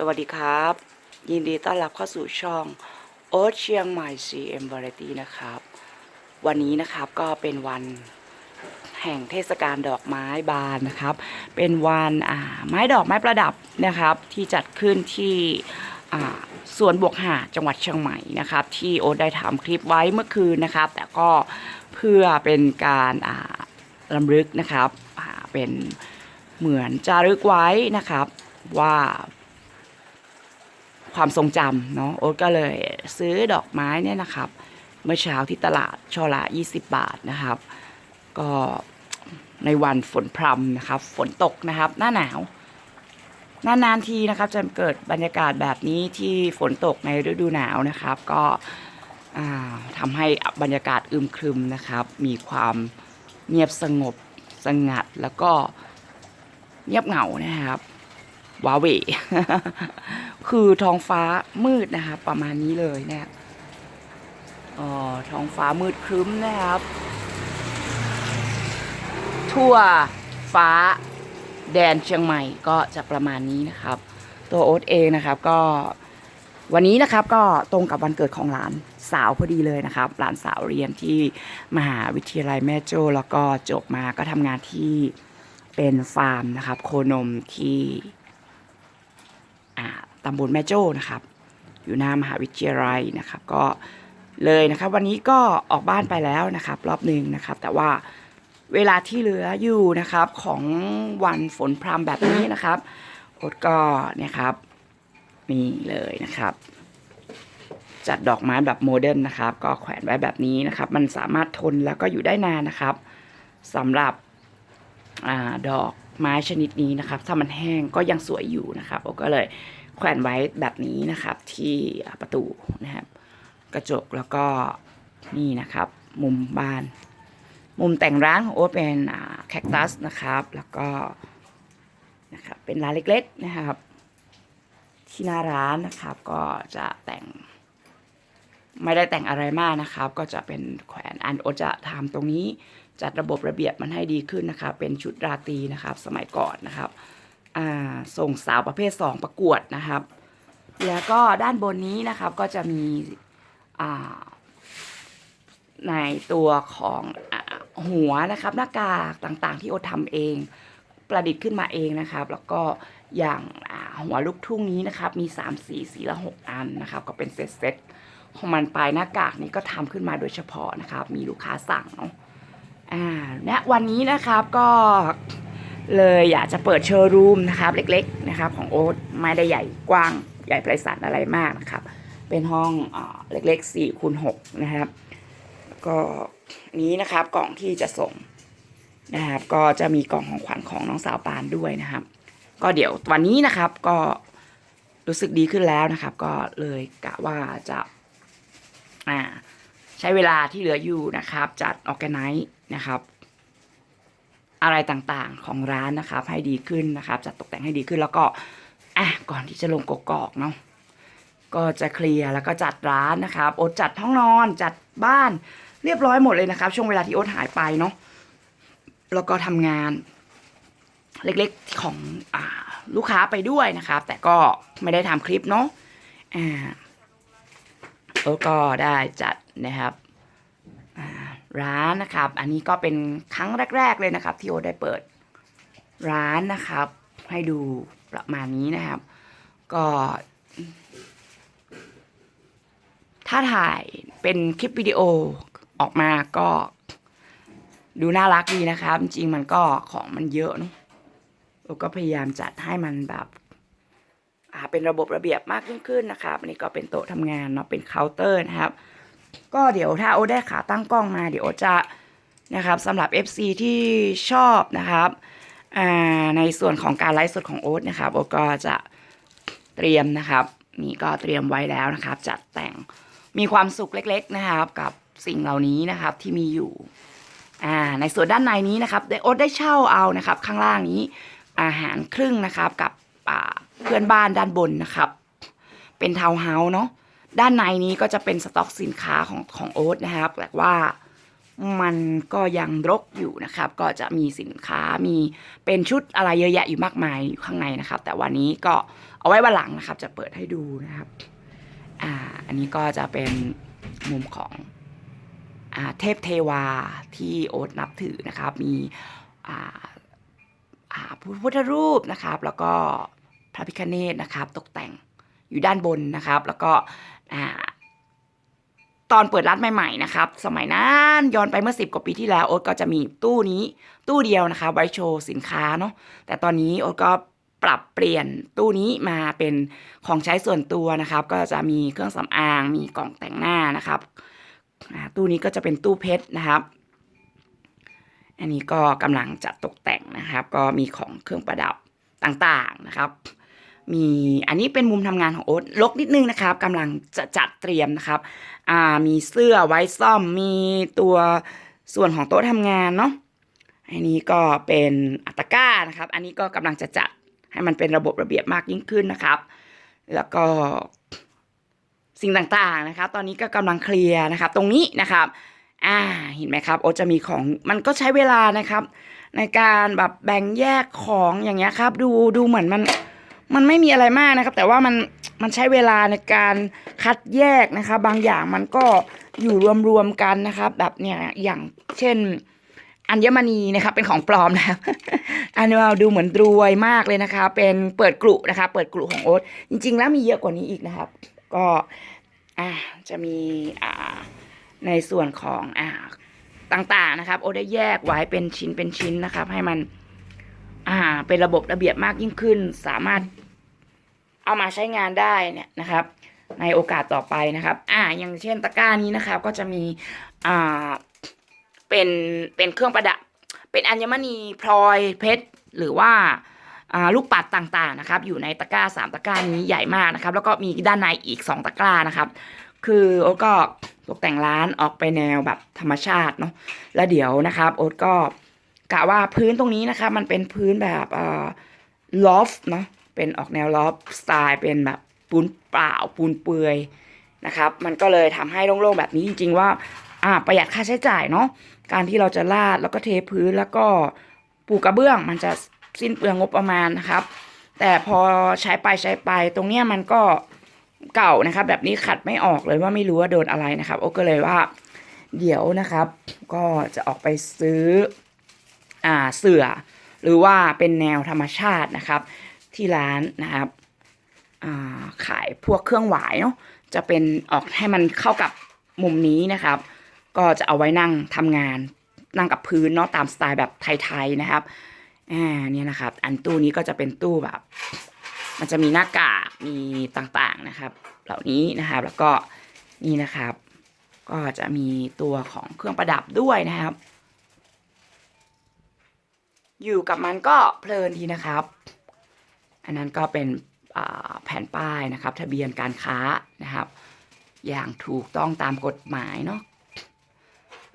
สวัสดีครับ ยินดีต้อนรับเข้าสู่ช่องโอ๊ตเชียงใหม่ CM Variety นะครับ วันนี้นะครับก็เป็นวันแห่งเทศกาลดอกไม้บานนะครับ เป็นวันอ่าไม้ดอกไม้ประดับนะครับ ที่จัดขึ้นที่สวนบวกหาจังหวัดเชียงใหม่นะครับ ที่โอ๊ตได้ทำคลิปไว้เมื่อคืนนะครับ แต่ก็เพื่อเป็นการอ่ารำลึกนะครับเป็นเหมือนจารึกไว้นะครับว่า ความทรงจำเนาะโอ๊ตก็เลยซื้อดอกไม้เนี่ยนะครับ เมื่อเช้าที่ตลาดช่อละ 20 บาทนะครับ ก็ในวันฝนพรำนะครับ ฝนตกนะครับ หน้าหนาวนานๆทีนะครับจะเกิดบรรยากาศแบบนี้ที่ฝนตกในฤดูหนาวนะครับ ก็ทำให้บรรยากาศอึมครึมนะครับ มีความเงียบสงบสงัดแล้วก็เงียบเหงานะครับ ว้าเวคือท้องฟ้ามืดนะครับประมาณนี้เลยนะครับอ๋อท้องฟ้ามืดครึ้มนะครับ ทั่วฟ้าแดนเชียงใหม่ก็จะประมาณนี้นะครับ ตัวโอ๊ตเองนะครับก็วันนี้นะครับก็ตรงกับวันเกิดของหลานสาวพอดีเลยนะครับ หลานสาวเรียนที่มหาวิทยาลัยแม่โจ้แล้วก็จบมาก็ทำงานที่เป็นฟาร์มนะครับ โคนมที่ ตำบลแม่โจ้นะครับ อยู่หน้ามหาวิทยาลัยนะครับ ก็เลยนะครับ วันนี้ก็ออกบ้านไปแล้วนะครับ รอบหนึ่งนะครับ แต่ว่าเวลาที่เหลืออยู่นะครับของวันฝนพรำแบบนี้นะครับโอ๊ตก็เนี่ยครับนี่เลยนะครับ จัดดอกไม้แบบโมเดิร์นนะครับ ก็แขวนไว้แบบนี้นะครับ มันสามารถทนแล้วก็อยู่ได้นานนะครับสำหรับอดอกไม้ชนิดนี้นะครับ ถ้ามันแห้งก็ยังสวยอยู่นะครับโอก็เลย แขวนไว้แบบนี้นะครับที่ประตูนะครับ กระจกแล้วก็นี่นะครับ มุมบ้าน มุมแต่งร้านของโอ๊ตเป็นแคคตัสนะครับ แล้วก็นะครับเป็นร้านเล็กๆนะครับ ที่หน้าร้านนะครับก็จะแต่ง ไม่ได้แต่งอะไรมากนะครับ ก็จะเป็นแขวนอันโอจะทำตรงนี้จัดระบบระเบียบมันให้ดีขึ้นนะครับ เป็นชุดราตรีนะครับ สมัยก่อนนะครับ ส่งสาวประเภท 2 ประกวดนะครับ แล้วก็ด้านบนนี้นะครับก็จะมีในตัวของอหัวนะครับหน้ากากต่างๆ ที่โอทำเอง ประดิษฐ์ขึ้นมาเองนะครับ แล้วก็อย่างาหัวลูกทุ่งนี้นะครับ มี 3 สีสีละ 6 อันนะครับ ก็เป็นเซตเซตของมันไปหน้ากากนี้ก็ทำขึ้นมาโดยเฉพาะนะครับ มีลูกค้าสั่งเนาะอ่าณวันนี้นะครับก็ เลยอยากจะเปิดโชว์รูมนะครับเล็กๆนะครับของโอ๊ตไม่ได้ใหญ่กว้างใหญ่ไพศาลอะไรมากนะครับ เป็นห้องอเล็กๆ4คูณ6นะครับก็นี้นะครับกล่องที่จะส่งนะครับ ก็จะมีกล่องของขวัญของน้องสาวปานด้วยนะครับ ก็เดี๋ยววันนี้นะครับก็รู้สึกดีขึ้นแล้วนะครับ ก็เลยกะว่าจะอ่าใช้เวลาที่เหลืออยู่นะครับ จัดออแกไนซ์นะครับ อะไรต่างๆของร้านนะครับ ให้ดีขึ้นนะครับจัดตกแต่งให้ดีขึ้นแล้วก็อะก่อนที่จะลงกกอกเนาะก็จะเคลียร์แล้วก็จัดร้านนะครับโอ๊ตจัดห้องนอนจัดบ้านเรียบร้อยหมดเลยนะครับ ช่วงเวลาที่โอ๊ตหายไปเนาะแล้วก็ทำงานเล็กๆของอลูกค้าไปด้วยนะครับ แต่ก็ไม่ได้ทำคลิปเนาะอ่าแล้วก็ได้จัดนะครับ ร้านนะครับ อันนี้ก็เป็นครั้งแรก ๆ เลยนะครับ ที่โอได้เปิดร้านนะครับ ให้ดูประมาณนี้นะครับ ก็ ถ้าถ่ายเป็นคลิปวิดีโอออกมาก็ ดูน่ารักดีนะครับ จริงมันก็ของมันเยอะเนอะเราก็พยายามจัดให้มันแบบเป็นระบบระเบียบมากยิ่งขึ้นนะครับอันนี้ก็เป็นโต๊ะทำงานเนาะเป็นเคาน์เตอร์นะครับ ก็เดี๋ยวถ้าโอได้ขาตั้งกล้องมา เดี๋ยวจะนะครับสำหรับ FC ที่ชอบนะครับในส่วนของการไลฟ์สดของโอ๊ตนะครับโอ๊ตก็จะเตรียมนะครับนี่ก็เตรียมไว้แล้วนะครับ จัดแต่งมีความสุขเล็ก ๆนะครับ กับสิ่งเหล่านี้นะครับที่มีอยู่ในส่วนด้านในนี้นะครับได้โอ๊ตได้เช่าเอานะครับ ข้างล่างนี้อาหารครึ่งนะครับกับเพื่อนบ้านด้านบนนะครับ เป็นทาวน์เฮาส์เนาะ ด้านในนี้ก็จะเป็นสต็อกสินค้าของของโอ๊ตนะครับแต่ว่ามันก็ยังรกอยู่นะครับ ก็จะมีสินค้ามีเป็นชุดอะไรเยอะแยะอยู่มากมายอยู่ข้างในนะครับ แต่วันนี้ก็เอาไว้วันหลังนะครับ จะเปิดให้ดูนะครับอ่าอันนี้ก็จะเป็นมุมของอ่าเทพเทวาที่โอ๊ตนับถือนะครับ มีอ่าอ่าพระพุทธรูปนะครับ แล้วก็พระพิฆเนศนะครับ ตกแต่งอยู่ด้านบนนะครับ แล้วก็ อ่าตอนเปิดร้านใหม่ๆนะครับ สมัยนั้นย้อนไปเมื่อสิบกว่าปีที่แล้วโอ๊ตก็จะมีตู้นี้ตู้เดียวนะคะไว้โชว์สินค้าเนาะแต่ตอนนี้โอ๊ตก็ปรับเปลี่ยนตู้นี้มาเป็นของใช้ส่วนตัวนะครับ ก็จะมีเครื่องสำอาง มีกล่องแต่งหน้านะครับตู้นี้ก็จะเป็นตู้เพชรนะครับ อันนี้ก็กำลังจัดตกแต่งนะครับ ก็มีของเครื่องประดับต่างๆนะครับ มีอันนี้เป็นมุมทำงานของโอ๊ตลกนิดนึงนะครับกำลังจะจัดเตรียมนะครับอ่ามีเสื้อไว้ซ่อมมีตัวส่วนของโต๊ะทำงานเนาะอันนี้ก็เป็นอัตก้านะครับ อันนี้ก็กำลังจะจัดให้มันเป็นระบบระเบียบมากยิ่งขึ้นนะครับ แล้วก็สิ่งต่างๆนะครับ ตอนนี้ก็กำลังเคลียร์นะครับ ตรงนี้นะครับอ่าเห็นไหมครับ โอ๊ตจะมีของมันก็ใช้เวลานะครับ ในการแบบแบ่งแยกของอย่างเงี้ยครับ ดูดูเหมือนมัน มันไม่มีอะไรมากนะครับ แต่ว่ามันมันใช้เวลาในการคัดแยกนะครับางอย่างมันก็อยู่รวมๆกันนะครับแบบเนี่ยอย่างเช่น อัญมณีนะครับเป็นของปลอมนะครับอันนี้เราดูเหมือนรวยมากเลยนะคะ เป็นเปิดกลุ่นะคะ เปิดกลุ่ของโอ๊ตจริง ๆ แล้วมีเยอะกว่านี้อีกนะครับ ก็อ่าจะมีอ่าในส่วนของอ่าต่างๆนะครับ โอ๊ตได้แยกไว้เป็นชิ้นเป็นชิ้นนะครับ ให้มัน อ่า เป็นระบบระเบียบมากยิ่งขึ้น สามารถเอามาใช้งานได้เนี่ยนะครับ ในโอกาสต่อไปนะครับ อ่า อย่างเช่นตะกร้านี้นะครับ ก็จะมีอ่าเป็นเป็นเครื่องประดับ เป็นอัญมณีพลอยเพชรหรือว่าอ่าลูกปัดต่างๆนะครับ อยู่ในตะกร้าสามตะกร้านี้ใหญ่มากนะครับ แล้วก็มีด้านในอีกสองตะกร้านะครับ คือโอ๊ตก็ตกแต่งร้านออกไปแนวแบบธรรมชาติเนาะแล้วเดี๋ยวนะครับ โอ๊ตก็ กะว่าพื้นตรงนี้นะคะ มันเป็นพื้นแบบเอ่อลอฟเนาะเป็นออกแนวลอฟสไตล์เป็นแบบปูนเปล่าปูนเปือยนะครับ มันก็เลยทำให้โล่งๆแบบนี้จริง ๆ ว่าอ่าประหยัดค่าใช้จ่ายเนาะการที่เราจะลาดแล้วก็เทพื้นแล้วก็ปูกระเบื้องมันจะสิ้นเปลืองงบประมาณนะครับ แต่พอใช้ไปใช้ไปตรงเนี้ยมันก็เก่านะครับ แบบนี้ขัดไม่ออกเลยว่าไม่รู้ว่าโดนอะไรนะครับ โอ้ก็เลยว่า เดี๋ยวนะครับ ก็จะออกไปซื้อ เสื่อหรือว่าเป็นแนวธรรมชาตินะครับ ที่ร้านนะครับาขายพวกเครื่องหวายเนาะจะเป็นออกให้มันเข้ากับมุมนี้นะครับ ก็จะเอาไว้นั่งทำงานนั่งกับพื้นเนาะตามสไตล์แบบไทยๆนะครับอ่าเนี่ยนะครับ อันตู้นี้ก็จะเป็นตู้แบบ มันจะมีหน้ากากมีต่างๆนะครับ เหล่านี้นะครับ แล้วก็นี่นะครับ ก็จะมีตัวของเครื่องประดับด้วยนะครับ อยู่กับมันก็เพลินดีนะครับ อันนั้นก็เป็นแผ่นป้ายนะครับ ทะเบียนการค้านะครับ อย่างถูกต้องตามกฎหมายเนาะ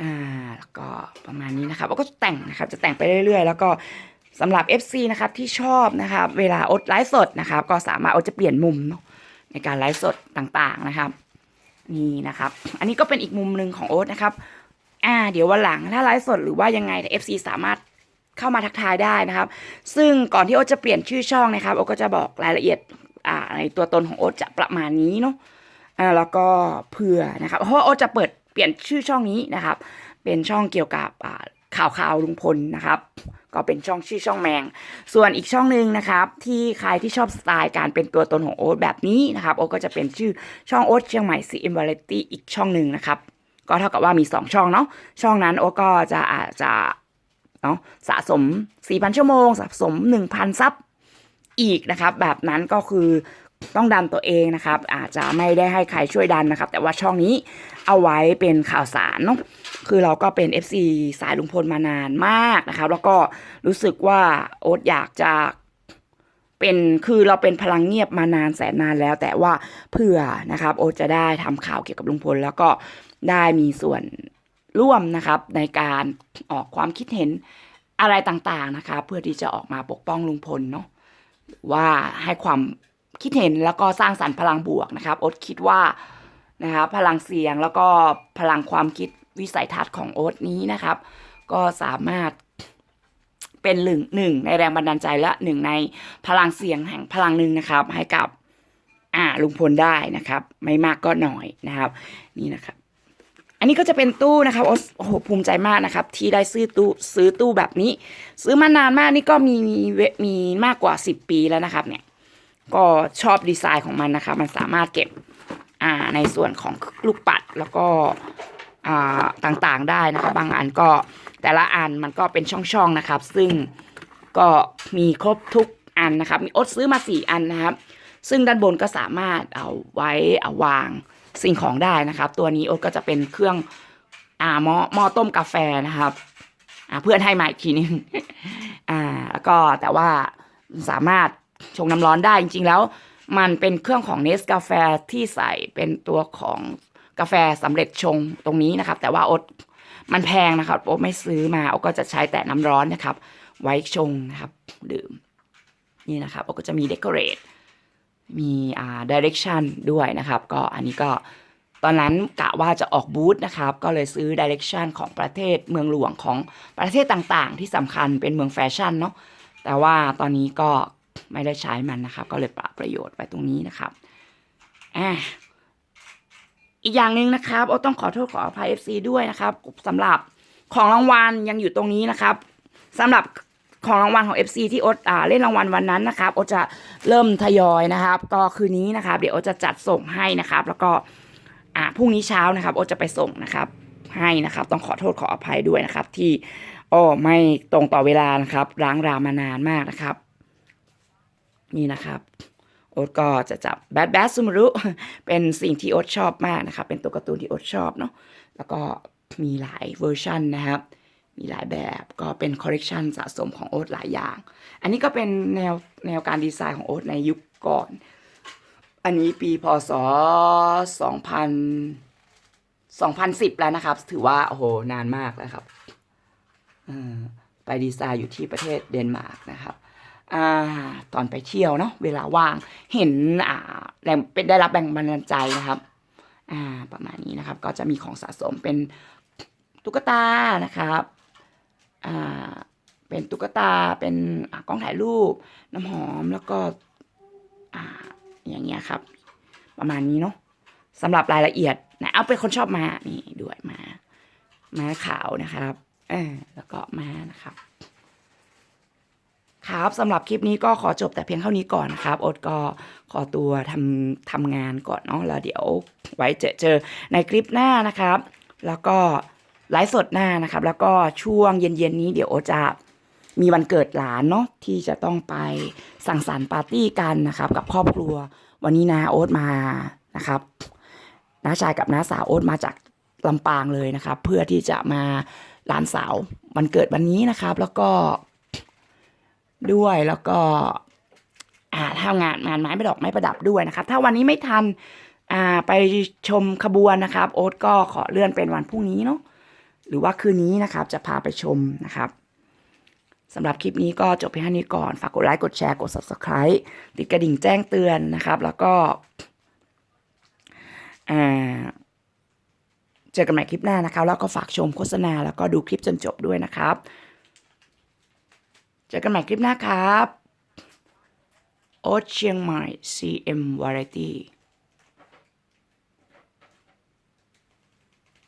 อ่าแล้วก็ประมาณนี้นะครับแล้วก็แต่งนะครับจะแต่งไปเรื่อยๆ แล้วก็สำหรับ FC นะครับที่ชอบนะครับ เวลาอดไลฟ์สดนะครับ ก็สามารถอดจะเปลี่ยนมุมเนาะในการไลฟ์สดต่างๆนะครับนี่นะครับ อันนี้ก็เป็นอีกมุมหนึ่งของโอ๊ตนะครับ อ่า เดี๋ยววันหลังถ้าไลฟ์สดหรือว่ายังไงแต่ FC สามารถ เข้ามาทักทายได้นะครับ ซึ่งก่อนที่โอ๊ตจะเปลี่ยนชื่อช่องนะครับโอ๊ตก็จะบอกรายละเอียดอ่าในตัวตนของโอ๊ตจะประมาณนี้เนาะแล้วก็เผื่อนะครับ เพราะโอ๊ตจะเปิดเปลี่ยนชื่อช่องนี้นะครับ เป็นช่องเกี่ยวกับอ่าข่าวข่าวลุงพลนะครับ ก็เป็นช่องชื่อช่องแมง ส่วนอีกช่องหนึ่งนะครับ ที่ใครที่ชอบสไตล์การเป็นตัวตนของโอ๊ตแบบนี้นะครับ โอ๊ตก็จะเป็นชื่อช่องโอ๊ตเชียงใหม่ซีอิมวาเลตี้อีกช่องหนึ่งนะครับ ก็เท่ากับว่ามี 2 ช่องเนาะช่องนั้นโอ๊ตก็จะอาจจะ เนาะสะสม 4,000 ชั่วโมง สะสม 1,000 ซับอีกนะครับ แบบนั้นก็คือต้องดันตัวเองนะครับ อาจจะไม่ได้ให้ใครช่วยดันนะครับ แต่ว่าช่องนี้เอาไว้เป็นข่าวสารเนาะคือเราก็เป็น FC สายลุงพลมานานมากนะครับ แล้วก็รู้สึกว่าโอ๊ตอยากจะเป็นคือเราเป็นพลังเงียบมานานแสนนานแล้ว แต่ว่าเพื่อนะครับ โอ๊ตจะได้ทำข่าวเกี่ยวกับลุงพล แล้วก็ได้มีส่วน ร่วมนะครับในการออกความคิดเห็นอะไรต่างๆนะคะ เพื่อที่จะออกมาปกป้องลุงพลเนาะว่าให้ความคิดเห็นแล้วก็สร้างสรรค์พลังบวกนะครับโอ๊ตคิดว่านะครับพลังเสียงแล้วก็พลังความคิดวิสัยทัศน์ของโอ๊ตนี้นะครับ ก็สามารถเป็นหนึ่งหนึ่งในแรงบันดาลใจและหนึ่งในพลังเสียงแห่งพลังหนึ่งนะครับ ให้กับอ่าลุงพลได้นะครับ ไม่มากก็น้อยนะครับ นี่นะครับ อันนี้ก็จะเป็นตู้นะครับโอ้โหภูมิใจมากนะครับ ที่ได้ซื้อตู้ซื้อตู้แบบนี้ ซื้อมานานมากนี่ก็มีมีเวมีมากกว่า 10 ปีแล้วนะครับ เนี่ยก็ชอบดีไซน์ของมันนะครับมันสามารถเก็บอ่าในส่วนของลูกปัดแล้วก็อ่าต่างๆได้นะครับบางอันก็แต่ละอันมันก็เป็นช่องๆนะครับ ซึ่งก็มีครบทุกอันนะครับ มีอดซื้อมาสี่อันนะครับ ซึ่งด้านบนก็สามารถเอาไว้เอาวาง สิ่งของได้นะครับ ตัวนี้โอ๊ตก็จะเป็นเครื่องอ่าหม้อหม้อต้มกาแฟนะครับอ่าเพื่อนให้มาอีกทีนึงอ่าแล้วก็แต่ว่าสามารถชงน้ำร้อนได้จริง ๆ แล้ว มันเป็นเครื่องของเนสกาแฟที่ใส่เป็นตัวของกาแฟสำเร็จชงตรงนี้นะครับ แต่ว่าโอ๊ตมันแพงนะครับโอ๊ตไม่ซื้อมาโอ๊ตก็จะใช้แต่น้ำร้อนนะครับ ไว้ชงนะครับ ดื่ม นี่นะครับโอ๊ตก็จะมีเด o อเรท มีอ่า direction ด้วยนะครับ ก็อันนี้ก็ตอนนั้นกะว่าจะออกบูธนะครับ ก็เลยซื้อ direction ของประเทศเมืองหลวงของประเทศต่างๆ ที่สำคัญเป็นเมืองแฟชั่นเนาะแต่ว่าตอนนี้ก็ไม่ได้ใช้มันนะครับ ก็เลยปรับประโยชน์ไปตรงนี้นะครับอ่าอีกอย่างหนึ่งนะครับโอต้องขอโทษขออภัย FC ด้วยนะครับสำหรับของรางวัลยังอยู่ตรงนี้นะครับสำหรับ ของรางวัลของ FC ที่อ๊ตอ่าเล่นรางวัลวันนั้นนะครับอ๊ตจะเริ่มทยอยนะครับ ก็คืนนี้นะครับ เดี๋ยวอ๊ตจะจัดส่งให้นะครับ แล้วก็อ่าพรุ่งนี้เช้านะครับอ๊ตจะไปส่งนะครับ ให้นะครับ ต้องขอโทษขออภัยด้วยนะครับ ที่อ้อไม่ตรงต่อเวลานะครับล้างรามานานมากนะครับ นี่นะครับโอ๊ตก็จะจับแบดแบดซูมรุเป็นสิ่งที่โอ๊ตชอบมากนะครับ เป็นตัวการ์ตูนที่โอ๊ตชอบเนาะแล้วก็มีหลายเวอร์ชันนะครับ มีหลายแบบก็เป็นคอลเลกชันสะสมของโอ๊ตหลายอย่าง อันนี้ก็เป็นแนวแนวการดีไซน์ของโอ๊ตในยุคก่อน อันนี้ปีพศ 2000 2010 แล้วนะครับ ถือว่าโอ้โหนานมากแล้วครับไปดีไซน์อยู่ที่ประเทศเดนมาร์กนะครับอตอนไปเที่ยวเนาะเวลาว่างเห็นอ่าแรงเป็นได้รับแรงบันดาลใจนะครับ อ่าประมาณนี้นะครับ ก็จะมีของสะสมเป็นตุ๊กตานะครับ เป็นตุ๊กตาเป็นกล้องถ่ายรูป น้ำหอมแล้วก็อ่าอย่างเงี้ยครับ ประมาณนี้เนาะสำหรับรายละเอียดนะเอาเป็นคนชอบมานี่ด้วยมาม้าขาวนะครับเออแล้วก็ม้านะครับ ครับสำหรับคลิปนี้ก็ขอจบแต่เพียงเท่านี้ก่อนนะครับโอ๊ตก็ขอตัวทำทำงานก่อนเนาะแล้วเดี๋ยวไว้เจอเจอในคลิปหน้านะครับ แล้วก็ ไลฟ์สดหน้านะครับ แล้วก็ช่วงเย็นๆนี้เดี๋ยวโอจะมีวันเกิดหลานเนาะที่จะต้องไปสั่งสรรค์ปาร์ตี้กันนะครับ กับครอบครัว วันนี้นาโอ๊ตมานะครับน้าชายกับน้าสาวโอ๊ตมาจากลำปางเลยนะครับ เพื่อที่จะมาหลานสาววันเกิดวันนี้นะครับ แล้วก็ด้วยแล้วก็อ่าถ้างานงานไม้ประดอกไม้ประดับด้วยนะครับ ถ้าวันนี้ไม่ทันอ่าไปชมขบวนนะครับ โอ๊ตก็ขอเลื่อนเป็นวันพรุ่งนี้เนาะ หรือว่าคืนนี้นะครับจะพาไปชมนะครับสำหรับคลิปนี้ก็จบเพียงเท่านี้ก่อน ฝากกดไลค์กดแชร์กด subscribe ติดกระดิ่งแจ้งเตือนนะครับ แล้วก็เจอกันใหม่คลิปหน้านะครับ แล้วก็ฝากชมโฆษณาแล้วก็ดูคลิปจนจบด้วยนะครับ เจอกันใหม่คลิปหน้าครับ โอ๊ตเชียงใหม่ CM Variety